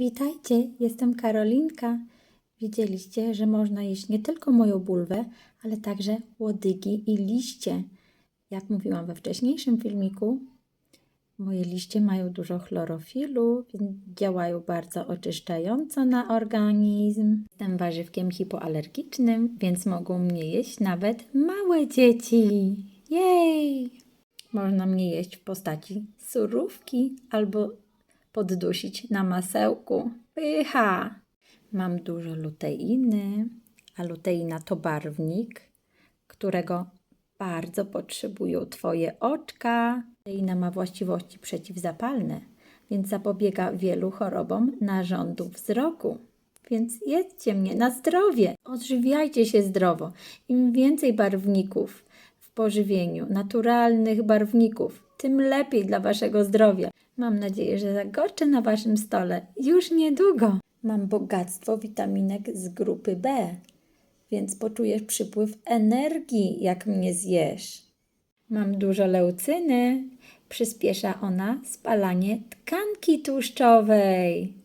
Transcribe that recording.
Witajcie, jestem Karolinka. Wiedzieliście, że można jeść nie tylko moją bulwę, ale także łodygi i liście. Jak mówiłam we wcześniejszym filmiku, moje liście mają dużo chlorofilu, więc działają bardzo oczyszczająco na organizm. Jestem warzywkiem hipoalergicznym, więc mogą mnie jeść nawet małe dzieci. Jej! Można mnie jeść w postaci surówki albo poddusić na masełku. Pycha! Mam dużo luteiny, a luteina to barwnik, którego bardzo potrzebują Twoje oczka. Luteina ma właściwości przeciwzapalne, więc zapobiega wielu chorobom narządu wzroku. Więc jedzcie mnie na zdrowie. Odżywiajcie się zdrowo. Im więcej barwników pożywieniu, naturalnych barwników, tym lepiej dla Waszego zdrowia. Mam nadzieję, że zagoszczę na Waszym stole już niedługo. Mam bogactwo witaminek z grupy B, więc poczujesz przypływ energii, jak mnie zjesz. Mam dużo leucyny. Przyspiesza ona spalanie tkanki tłuszczowej.